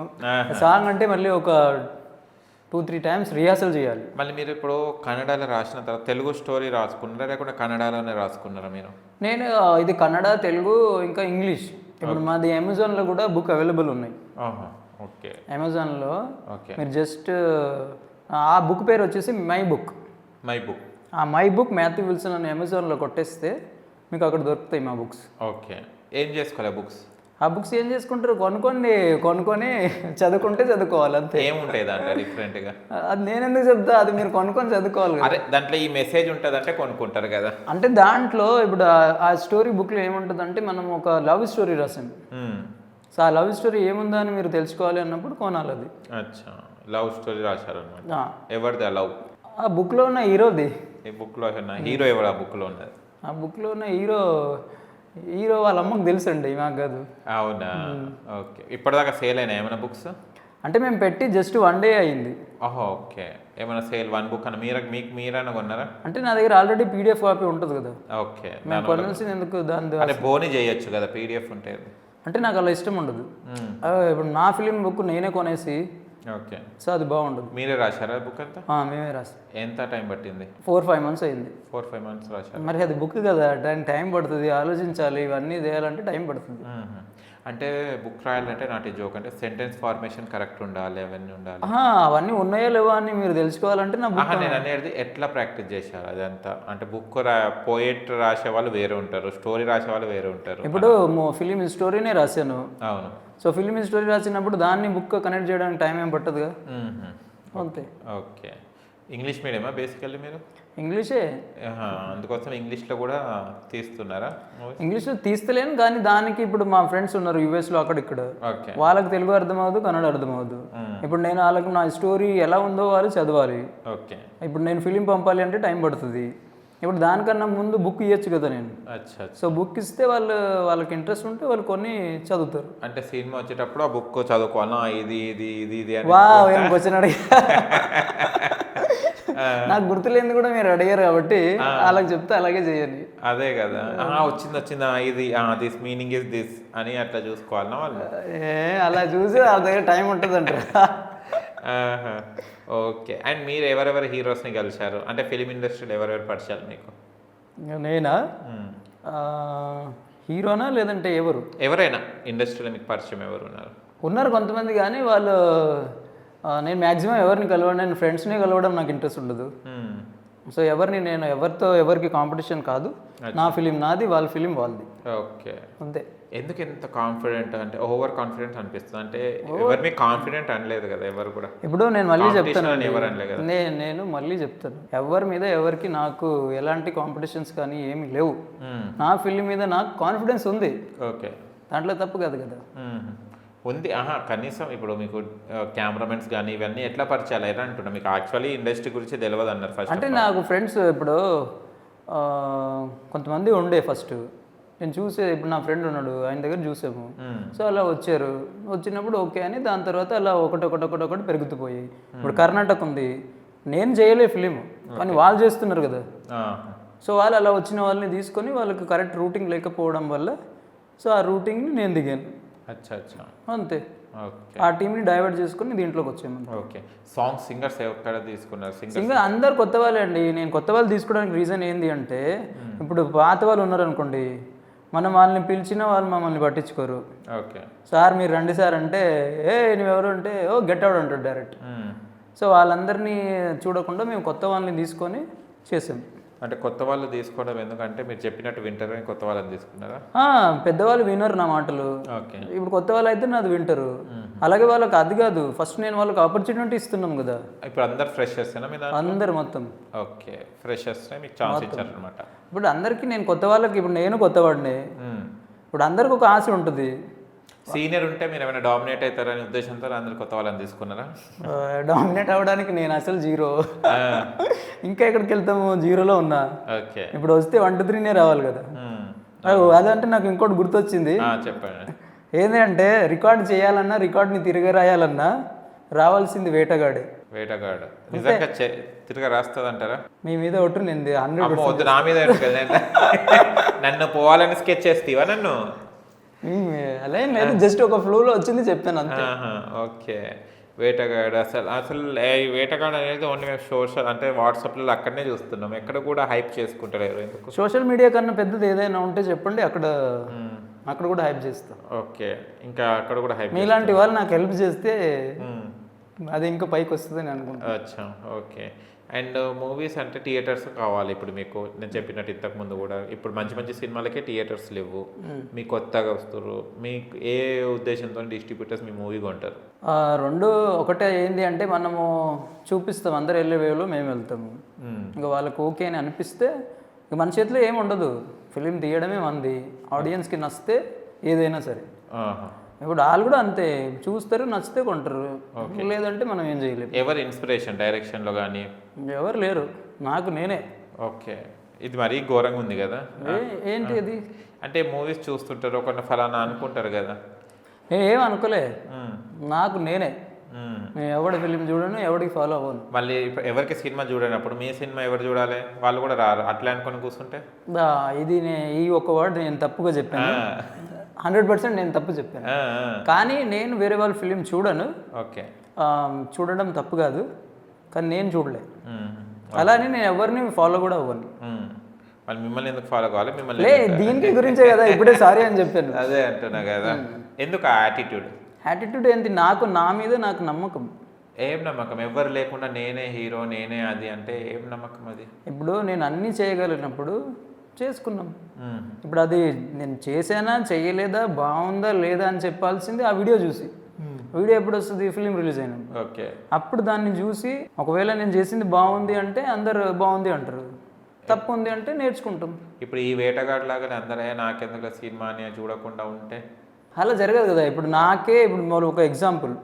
సాంగ్ అంటే మళ్ళీ ఒక టూ త్రీ టైమ్స్ రిహార్సల్ చేయాలి. మళ్ళీ మీరు ఇప్పుడు కన్నడలో రాసిన తర్వాత తెలుగు స్టోరీ రాసుకున్నారా? లేకుంటే కన్నడలోనే రాసుకున్నారా మీరు? నేను ఇది కన్నడ తెలుగు ఇంకా ఇంగ్లీష్. ఇప్పుడు మాది అమెజాన్లో కూడా బుక్ అవైలబుల్ ఉన్నాయి. ఓకే. అమెజాన్లో ఓకే. మీరు జస్ట్ ఆ బుక్ పేరు వచ్చేసి మై బుక్ మై బుక్ ఆ మై బుక్ మాథ్యూ విల్సన్ అని అమెజాన్లో కొట్టేస్తే మీకు అక్కడ దొరుకుతాయి మా బుక్స్. ఓకే. ఏం చేసుకోలే బుక్స్? ఆ బుక్స్ ఏం చేసుకుంటారు? కొనుక్కొని కొనుక్కొని చదువుకుంటే చదువుకోవాలి అంతే. ఏముంటాయి దాంట్లో డిఫరెంట్గా అది నేను ఎందుకు చెప్తా? అది మీరు కొనుక్కొని చదువుకోవాలి. అదే దాంట్లో ఈ మెసేజ్ ఉంటుంది అంటే కొనుక్కుంటారు కదా. అంటే దాంట్లో ఇప్పుడు ఆ- స్టోరీ బుక్లో ఏముంటుందంటే మనం ఒక లవ్ స్టోరీ రాసాం. సో ఆ లవ్ స్టోరీ ఏముందా అని మీరు తెలుసుకోవాలి అన్నప్పుడు కొనాలి అది. అచ్చా. లవ్ స్టోరీ రాశారు అనమాట. ఎవరిది ఆ లవ్ ఆ బుక్లో ఉన్న హీరోది. ఈ బుక్లో హీరో ఎవరు? ఆ బుక్లో ఉన్నది. ఆ బుక్లో ఉన్న హీరో హీరో వాళ్ళ అమ్మకు తెలుసండి మాకు కాదు. అవునా? ఓకే. ఇప్పటిదాకా సేల్ అయినా ఏమైనా బుక్స్? అంటే మేము పెట్టి జస్ట్ వన్ డే అయింది. ఓహో ఓకే. ఏమైనా సేల్ వన్ బుక్ అని మీరు మీకు మీరైనా కొన్నారా? అంటే నా దగ్గర ఆల్రెడీ పీడిఎఫ్ కాపీ ఉంటుంది కదా. ఓకే. మేము కొనాల్సింది ఎందుకు దాని అంటే బోని చేయొచ్చు కదా పీడిఎఫ్ ఉంటే. అంటే నాకు అలా ఇష్టం ఉండదు. ఇప్పుడు నా ఫిలిం బుక్ నేనే కొనేసి ఓకే. సో అది బాగుండదు మీరే రాశారా బుక్ అంతా? మేమే రాస్తాం. ఎంత టైం పట్టింది? ఫోర్ ఫైవ్ మంత్స్ అయింది. ఫోర్ ఫైవ్ మంత్స్ రాశారు? మరి అది బుక్ కదా దానికి టైం పడుతుంది. ఆలోచించాలి ఇవన్నీ చేయాలంటే టైం పడుతుంది. అంటే బుక్ రాయాలంటే నాటి జోక్ అంటే సెంటెన్స్ ఫార్మేషన్ కరెక్ట్ ఉండాలి అవన్నీ ఉండాలి. అవన్నీ ఉన్నాయో లేవో అని మీరు తెలుసుకోవాలంటే నా బుక్ నేను అనేది ఎట్లా ప్రాక్టీస్ చేశారు అదంతా? అంటే బుక్ రా పోయేట్ రాసే వాళ్ళు వేరే ఉంటారు స్టోరీ రాసే వాళ్ళు వేరే ఉంటారు. ఇప్పుడు ఫిలిం స్టోరీనే రాశాను. అవును. సో ఫిలిం స్టోరీ రాసినప్పుడు దాన్ని బుక్ కనెక్ట్ చేయడానికి టైం ఏం పట్టదుగా? మ్మ్. అంతే. ఓకే. ఇంగ్లీష్ మీడియమా బేసికల్లీ మీరు? ఇంగ్లీషే అందుకోసం ఇంగ్లీష్లో కూడా తీస్తున్నారా ఇంగ్లీష్లో తీస్తలేను కానీ దానికి ఇప్పుడు మా ఫ్రెండ్స్ ఉన్నారు యూఎస్లో అక్కడ ఇక్కడ. వాళ్ళకి తెలుగు అర్థమవుదు కన్నడ అర్థమవుదు. ఇప్పుడు నేను వాళ్ళకి నా స్టోరీ ఎలా ఉందో వాళ్ళు చదవాలి. ఓకే. ఇప్పుడు నేను ఫిలిం పంపాలి అంటే టైం పడుతుంది. ఇప్పుడు దానికన్నా ముందు బుక్ ఇవ్వచ్చు కదా నేను. సో బుక్ ఇస్తే వాళ్ళు వాళ్ళకి ఇంట్రెస్ట్ ఉంటే వాళ్ళు కొన్ని చదువుతారు. అంటే సినిమా వచ్చేటప్పుడు ఆ బుక్ చదువుకోవాలా? ఇది ఇది ఇది ఇది వా ఏం క్వశ్చన్ అడిగా? నాకు గుర్తులేంది కూడా మీరు అడిగారు కాబట్టి అలాగ చెప్తే అలాగే చేయండి. అదే కదా. వచ్చింది వచ్చింది. ఇది దిస్ మీనింగ్ ఇస్ దిస్ అని అట్లా చూసుకోవాలన్నా వాళ్ళు? అలా చూసి వాళ్ళ దగ్గర టైం ఉంటుందంటారు ఓకే. అండ్ మీరు ఎవరెవరు హీరోస్ని కలిశారు అంటే ఫిలిం ఇండస్ట్రీలో ఎవరెవరు పరిచయాలు మీకు? నేనా? హీరోనా లేదంటే ఎవరు? ఎవరైనా ఇండస్ట్రీలో మీకు పరిచయం ఎవరు ఉన్నారు? ఉన్నారు కొంతమంది కానీ వాళ్ళు నేను మ్యాక్సిమం ఎవరిని కలవడం నేను ఫ్రెండ్స్ని కలవడం నాకు ఇంట్రెస్ట్ ఉండదు. సో ఎవరిని నేను ఎవరితో ఎవరికి కాంపిటీషన్ కాదు నా ఫిలిం నాది వాళ్ళ ఫిలిం వాళ్ళది. ఓకే. అంతే. ఎందుకు ఎంత కాన్ఫిడెంట్ అంటే ఓవర్ కాన్ఫిడెంట్ అనిపిస్తుంది? అంటే ఎవరిని కాన్ఫిడెంట్ అనలేదు కదా ఎవరు కూడా. ఇప్పుడు నేను మళ్ళీ చెప్తాను నేను నేను మళ్ళీ చెప్తాను. ఎవరి మీద ఎవరికి నాకు ఎలాంటి కాంపిటీషన్స్ కానీ ఏమీ లేవు. నా ఫిలిం మీద నాకు కాన్ఫిడెన్స్ ఉంది. ఓకే. దాంట్లో తప్పు కాదు కదా. ఉంది. ఆహా కనీసం ఇప్పుడు మీకు కెమెరామెన్స్ కానీ ఇవన్నీ ఎట్లా పరిచయాలు? ఎలా అంటున్నా? మీకు యాక్చువల్లీ ఇండస్ట్రీ గురించి తెలియదు అన్నారు ఫస్ట్ అంటే నాకు ఫ్రెండ్స్ ఇప్పుడు కొంతమంది ఉండే ఫస్ట్ నేను చూసే ఇప్పుడు నా ఫ్రెండ్ ఉన్నాడు ఆయన దగ్గర చూసాము. సో అలా వచ్చారు. వచ్చినప్పుడు ఓకే అని దాని తర్వాత అలా ఒకటి ఒకటి ఒకటి ఒకటి పెరుగుతుపోయి ఇప్పుడు కర్ణాటక ఉంది. నేను చేయలే ఫిలిం కానీ వాళ్ళు చేస్తున్నారు కదా. సో వాళ్ళు అలా వచ్చిన వాళ్ళని తీసుకొని వాళ్ళకి కరెక్ట్ రూటింగ్ లేకపోవడం వల్ల సో ఆ రూటింగ్ని నేను దిగాను. అచ్చా అచ్చా. అంతే. ఆ టీంని డైవర్ట్ చేసుకొని దీంట్లోకి వచ్చాము ఓకే. సాంగ్ సింగర్స్ ఎక్కడ తీసుకున్నారు? సింగర్ అందరు కొత్త వాళ్ళే అండి. నేను కొత్త వాళ్ళు తీసుకోవడానికి రీజన్ ఏంది అంటే ఇప్పుడు పాత వాళ్ళు ఉన్నారనుకోండి మనం వాళ్ళని పిలిచినా వాళ్ళు మమ్మల్ని పట్టించుకోరు. ఓకే. సార్ మీరు రండి సార్ అంటే ఏ నువ్వెవరు అంటే ఓ గెట్ అవుట్ అంటాడు డైరెక్ట్. సో వాళ్ళందరినీ చూడకుండా మేము కొత్త వాళ్ళని తీసుకొని చేసాం. అంటే కొత్త వాళ్ళు తీసుకోవడం ఎందుకంటే మీరు చెప్పినట్టు వింటారు అని కొత్త వాళ్ళని తీసుకున్నారా? పెద్దవాళ్ళు వినరు నా మాటలు. ఓకే. ఇప్పుడు కొత్త వాళ్ళు అయితే నాది వింటారు. అలాగే వాళ్ళకి అది కాదు. ఫస్ట్ నేను వాళ్ళకి ఆపర్చునిటీ ఇస్తున్నాం కదా. ఇప్పుడు అందరు ఫ్రెషర్స్ అందరు మొత్తం. ఓకే. ఫ్రెషర్స్ మీకు ఛాన్స్ ఇచ్చారనమాట ఇప్పుడు అందరికీ నేను కొత్త వాళ్ళకి ఇప్పుడు నేను కొత్తవాడిని. ఇప్పుడు అందరికి ఒక ఆశ ఉంటుంది. సీనియర్ ఉంటే మీరు ఏమైనా డామినేట్ అవుతారనే ఉద్దేశంతో అందరు కొత్త వాళ్ళని తీసుకున్నారా? డామినేట్ అవ్వడానికి నేను అసలు జీరో. ఇంకా ఎక్కడికి వెళ్తాము? జీరోలో ఉన్నా. ఓకే. ఇప్పుడు వస్తే వన్ టూ త్రీనే రావాలి కదా. అదంటే నాకు ఇంకోటి గుర్తొచ్చింది. చెప్పండి. ఏంటి అంటే రికార్డ్ చేయాలన్నా రికార్డ్ని తిరిగి రాయాలన్నా రావాల్సింది వేటగాడే. వేటగాడు. నిజంగా తిరగా రాస్తుంది అంటారా మీ మీద ఒట్టు నేను హండ్రెడ్ నా మీద నన్ను పోవాలని స్కెచ్ చేస్తావా నన్ను? అలా ఏం లేదు జస్ట్ ఒక ఫ్లూలో వచ్చింది చెప్పాను అంతే. ఓకే. వేటగాడు అసలు అసలు ఏ- వేటగాడు అనేది ఓన్లీ మేము సోషల్ అంటే వాట్సాప్లో అక్కడనే చూస్తున్నాం. ఎక్కడ కూడా హైప్ చేసుకుంటలేరు ఎందుకు? సోషల్ మీడియా కన్నా పెద్దది ఏదైనా ఉంటే చెప్పండి అక్కడ అక్కడ కూడా హైప్ చేస్తా. ఓకే. ఇంకా అక్కడ కూడా హైప్ మీలాంటి వాళ్ళు నాకు హెల్ప్ చేస్తే అది ఇంకా పైకి వస్తుందని అనుకుంటున్నాను. అచ్చా ఓకే. అండ్ మూవీస్ అంటే థియేటర్స్ కావాలి ఇప్పుడు మీకు. నేను చెప్పినట్టు ఇంతకు ముందు కూడా. ఇప్పుడు మంచి మంచి సినిమాలకే థియేటర్స్ లేవు. మీ కొత్తగా వస్తారు మీకు ఏ ఉద్దేశంతో డిస్ట్రిబ్యూటర్స్ మీ మూవీ కొంటారు? రెండు ఒకటే ఏంది అంటే మనము చూపిస్తాం. అందరు వెళ్ళే వేలో మేము వెళ్తాము. ఇంకా వాళ్ళకి ఓకే అని అనిపిస్తే ఇక మన చేతిలో ఏమి ఉండదు. ఫిలిం తీయడమే మంది. ఆడియన్స్కి నచ్చితే ఏదైనా సరే. ఇప్పుడు వాళ్ళు కూడా అంతే. చూస్తారు నచ్చితే కొంటారు. లేదంటే మనం ఏం చేయలేము. ఎవరి ఇన్స్పిరేషన్? డైరెక్షన్లో కానీ ఎవరు లేరు. నాకు నేనే. ఓకే. ఇది మరీ ఘోరంగా ఉంది కదా? ఏంటి అది అంటే మూవీస్ చూస్తుంటారు ఒక ఫలానా అనుకుంటారు కదా? నేను ఏం అనుకోలే. నాకు నేనే. నేను ఎవడి ఫిలిం చూడను ఎవడికి ఫాలో అవ్వను. మళ్ళీ ఎవరికి సినిమా చూడనప్పుడు మీ సినిమా ఎవరు చూడాలి? వాళ్ళు కూడా రారు అట్లా అనుకొని కూర్చుంటే ఇది ఈ ఒక్క వర్డ్ నేను తప్పుగా చెప్పాను. హండ్రెడ్ పర్సెంట్ నేను తప్పు చెప్పాను. కానీ నేను వేరే వాళ్ళ ఫిలిం చూడను. ఓకే. చూడడం తప్పు కాదు. కానీ నేను చూడలే. మ్మ్. అలానే నేను ఎవరిని ఫాలో కూడా అవ్వను. మిమ్మల్ని ఎందుకు ఫాలో కావాలి? మిమ్మల్ని లే దీనికి గురించే కదా ఇప్పుడే సారీ అని చెప్పాను. అదే అంటున్నా కదా. ఎందుకు ఆ యాటిట్యూడ్ యాటిట్యూడ్ ఏంటి? నాకు నా మీద నాకు నమ్మకం. ఏం నమ్మకం? ఎవరు లేకుండా నేనే హీరో నేనే అది అంటే ఏం నమ్మకం అది? ఇప్పుడు నేను అన్నీ చేయగలిగినప్పుడు చేసుకున్నాం. ఇప్పుడు అది నేను చేశానా చేయలేదా బాగుందా లేదా అని చెప్పాల్సింది ఆ వీడియో చూసి. వీడియో ఎప్పుడు వస్తుంది? ఫిలిం రిలీజ్ అయినా ఓకే. అప్పుడు దాన్ని చూసి ఒకవేళ నేను చేసింది బాగుంది అంటే అందరు బాగుంది అంటారు. తప్పు ఉంది అంటే నేర్చుకుంటాం. ఇప్పుడు ఈ వేటగాడు లాగానే అందరే నాకెందుకు సినిమా చూడకుండా ఉంటే? అలా జరగదు కదా. ఇప్పుడు నాకే ఇప్పుడు మరి ఒక ఎగ్జాంపుల్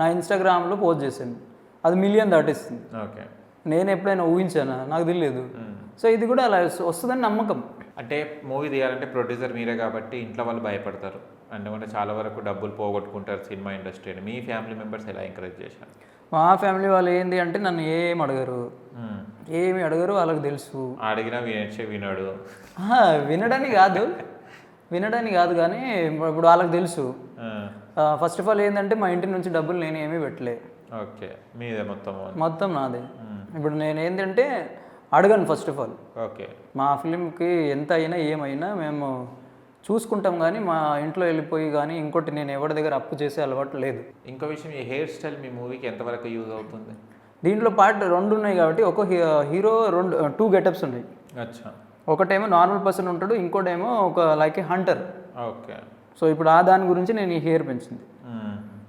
నా ఇన్స్టాగ్రామ్లో పోస్ట్ చేశాను. అది మిలియన్ దాటిస్తుంది ఓకే. నేను ఎప్పుడైనా ఊహించానా? నాకు తెలియదు. సో ఇది కూడా అలా వస్తుందని నమ్మకం. అంటే మూవీ తీయాలంటే ప్రొడ్యూసర్ మీరే కాబట్టి ఇంట్లో వాళ్ళు భయపడతారు. ఎందుకంటే చాలా వరకు డబ్బులు పోగొట్టుకుంటారు సినిమా ఇండస్ట్రీ అని మీ ఫ్యామిలీ మెంబర్స్ ఎలా ఎంకరేజ్ చేశారు? మా ఫ్యామిలీ వాళ్ళు ఏంటి అంటే నన్ను ఏం అడగరు. ఏమి అడగరు వాళ్ళకి తెలుసు. అడిగినా వినచ్చే వినడు. ఆహా, వినడానికి కాదు. వినడానికి కాదు కానీ ఇప్పుడు వాళ్ళకి తెలుసు. ఫస్ట్ ఆఫ్ ఆల్ ఏంటంటే మా ఇంటి నుంచి డబ్బులు నేను ఏమీ పెట్టలే. ఓకే. మీదే మొత్తం మొత్తం నాదే. ఇప్పుడు నేను ఏంటంటే అడగను ఫస్ట్ ఆఫ్ ఆల్ ఓకే. మా ఫిలింకి ఎంత అయినా ఏమైనా మేము చూసుకుంటాం కానీ మా ఇంట్లో వెళ్ళిపోయి కానీ ఇంకోటి నేను ఎవరి దగ్గర అప్పు చేసే అలవాటు లేదు. ఇంకో విషయం ఈ హెయిర్ స్టైల్ మీ మూవీకి ఎంతవరకు యూజ్ అవుతుంది? దీంట్లో పార్ట్ రెండు ఉన్నాయి కాబట్టి ఒక హీరో రెండు టూ గెటప్స్ ఉన్నాయి. అచ్చా. ఒకటేమో నార్మల్ పర్సన్ ఉంటాడు ఇంకోటేమో ఒక లైక్ హంటర్. ఓకే. సో ఇప్పుడు ఆ దాని గురించి నేను ఈ హెయిర్ పెంచింది.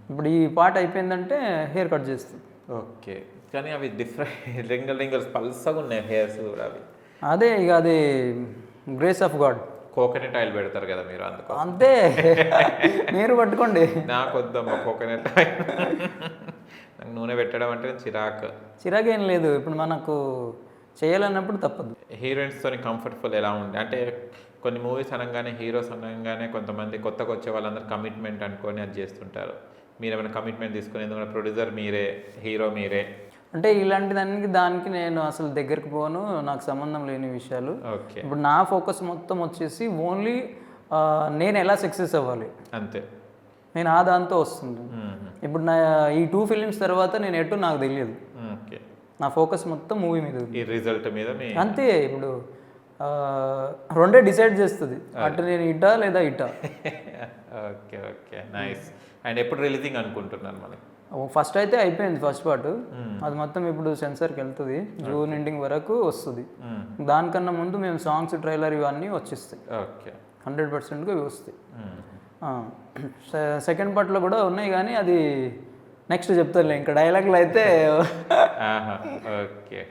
ఇప్పుడు ఈ పార్ట్ అయిపోయిందంటే హెయిర్ కట్ చేస్తుంది. ఓకే. కానీ అవి డిఫరెంట్ రింగల్ రింగల్స్ పల్సగా ఉన్నాయి హెయిర్స్ కూడా అవి. అదే ఇక అది grace of God coconut oil పెడతారు కదా మీరు అందుకో. అంతే. మీరు పట్టుకోండి. నాకు వద్దమ్మా కోకోనట్ ఆయిల్. నాకు నూనె పెట్టడం అంటే చిరాకు. చిరాకేం లేదు. ఇప్పుడు మనకు చేయాలన్నప్పుడు తప్పదు. హీరోయిన్స్తో కంఫర్టబుల్ ఎలా ఉంది అంటే కొన్ని మూవీస్ అనగానే హీరోస్ అనగానే కొంతమంది కొత్తగా వచ్చే వాళ్ళందరూ కమిట్మెంట్ అనుకొని అది చేస్తుంటారు. మీరు ఏమైనా కమిట్మెంట్ తీసుకుని ఎందుకంటే ప్రొడ్యూసర్ మీరే హీరో మీరే. అంటే ఇలాంటి దానికి దానికి నేను అసలు దగ్గరికి పోను నాకు సంబంధం లేని విషయాలు. ఓకే. ఇప్పుడు నా ఫోకస్ మొత్తం వచ్చేసి ఓన్లీ నేను ఎలా సక్సెస్ అవ్వాలి? అంతే. నేను ఆ దాంతో వస్తుంది. ఇప్పుడు నా ఈ టూ ఫిలిమ్స్ తర్వాత నేను ఎటు నాకు తెలియదు. ఓకే. నా ఫోకస్ మొత్తం మూవీ మీద ఈ రిజల్ట్ మీద అంతే ఇప్పుడు రెండే డిసైడ్ చేస్తుంది. అటు నేను ఇటా లేదా ఇటా. Okay okay. నైస్. అండ్ ఎప్పుడు రిలీజింగ్ అనుకుంటున్నాను మనకి ఫస్ట్ అయితే అయిపోయింది ఫస్ట్ పార్ట్ అది మొత్తం ఇప్పుడు సెన్సార్కి వెళ్తుంది. జూన్ ఎండింగ్ వరకు వస్తుంది. దానికన్నా ముందు మేము సాంగ్స్ ట్రైలర్ ఇవన్నీ వచ్చేస్తాయి. ఓకే. హండ్రెడ్ పర్సెంట్గా ఇవి వస్తాయి. సెకండ్ పార్ట్లో కూడా ఉన్నాయి కానీ అది నెక్స్ట్ చెప్తారులే ఇంకా డైలాగులు అయితే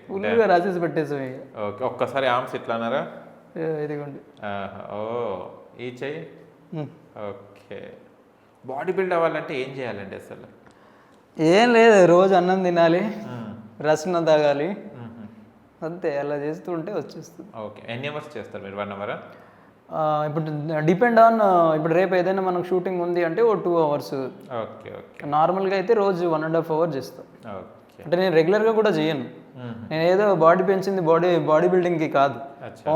ఫుల్గా రాసేసి పెట్టేసాం ఓకే ఒక్కసారి ఆర్మ్స్ ఇట్లా అన్నారా? ఇదిగోండి. ఓ ఈ చెయ్యి. ఓకే. బాడీ బిల్డ్ అవ్వాలంటే ఏం చేయాలండి అసలు? ఏం లేదు రోజు అన్నం తినాలి. రసన తాగాలి. అంతే అలా చేస్తూ ఉంటే వచ్చేస్తుంది. ఓకే ఎన్ని అవర్స్ చేస్తారు మీరు వన్ అవరా? ఇప్పుడు డిపెండ్ ఆన్ ఇప్పుడు రేపు ఏదైనా మనకు షూటింగ్ ఉంది అంటే ఓ టూ అవర్స్. Okay okay. నార్మల్గా అయితే రోజు వన్ అండ్ హాఫ్ అవర్ చేస్తాను ఓకే. అంటే నేను రెగ్యులర్గా కూడా చేయను. నేను ఏదో బాడీ పెంచింది బాడీ బాడీ బిల్డింగ్కి కాదు.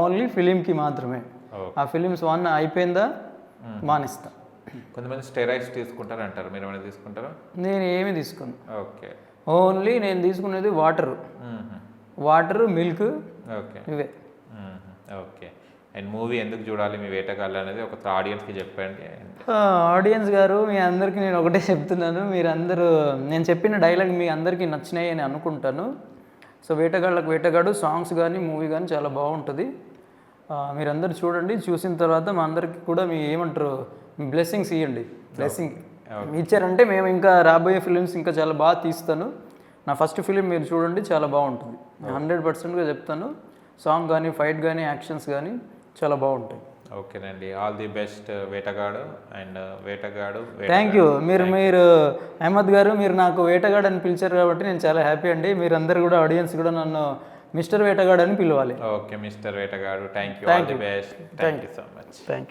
ఓన్లీ ఫిలింకి మాత్రమే. ఆ ఫిలిమ్స్ వన్ అయిపోయిందా? మానేస్తా. కొంతమంది స్టెరాయిడ్స్ తీసుకుంటారు అంటారు మీరు ఏమైనా తీసుకుంటారా? నేను ఏమి తీసుకోను. ఓకే. ఓన్లీ నేను తీసుకునేది వాటర్. Water milk okay. ఇవే. ఓకే. అండ్ మూవీ ఎందుకు చూడాలి? మీ వేటగాళ్ళు అనేది ఒక ఆడియన్స్కి చెప్పండి. ఆడియన్స్ గారు మీ అందరికీ నేను ఒకటే చెప్తున్నాను. మీరందరూ నేను చెప్పిన డైలాగ్ మీ అందరికీ నచ్చినాయి అని అనుకుంటాను. సో వేటగాళ్ళకు వేటగాడు సాంగ్స్ కానీ మూవీ కానీ చాలా బాగుంటుంది. మీరందరూ చూడండి. చూసిన తర్వాత మా అందరికీ కూడా మీ ఏమంటారు బ్లెస్సింగ్స్ ఇవ్వండి బ్లెస్సింగ్ ఇచ్చారంటే మేము ఇంకా రాబోయే ఫిలిమ్స్ ఇంకా చాలా బాగా తీస్తాను. నా ఫస్ట్ ఫిలిం మీరు చూడండి చాలా బాగుంటుంది. హండ్రెడ్ పర్సెంట్గా చెప్తాను. సాంగ్ కానీ ఫైట్ కానీ యాక్షన్స్ కానీ చాలా బాగుంటాయి. ఓకేనండి ఆల్ ది బెస్ట్ వేటగాడు అండ్ వేటగాడు థ్యాంక్ యూ మీరు మీరు అహ్మద్ గారు మీరు నాకు వేటగాడు అని పిలిచారు కాబట్టి నేను చాలా హ్యాపీ అండి. మీరు అందరు కూడా ఆడియన్స్ కూడా నన్ను మిస్టర్ వేటగాడు అని పిలవాలి. ఓకే మిస్టర్ వేటగాడు. Thank you all the best thank you so much thank you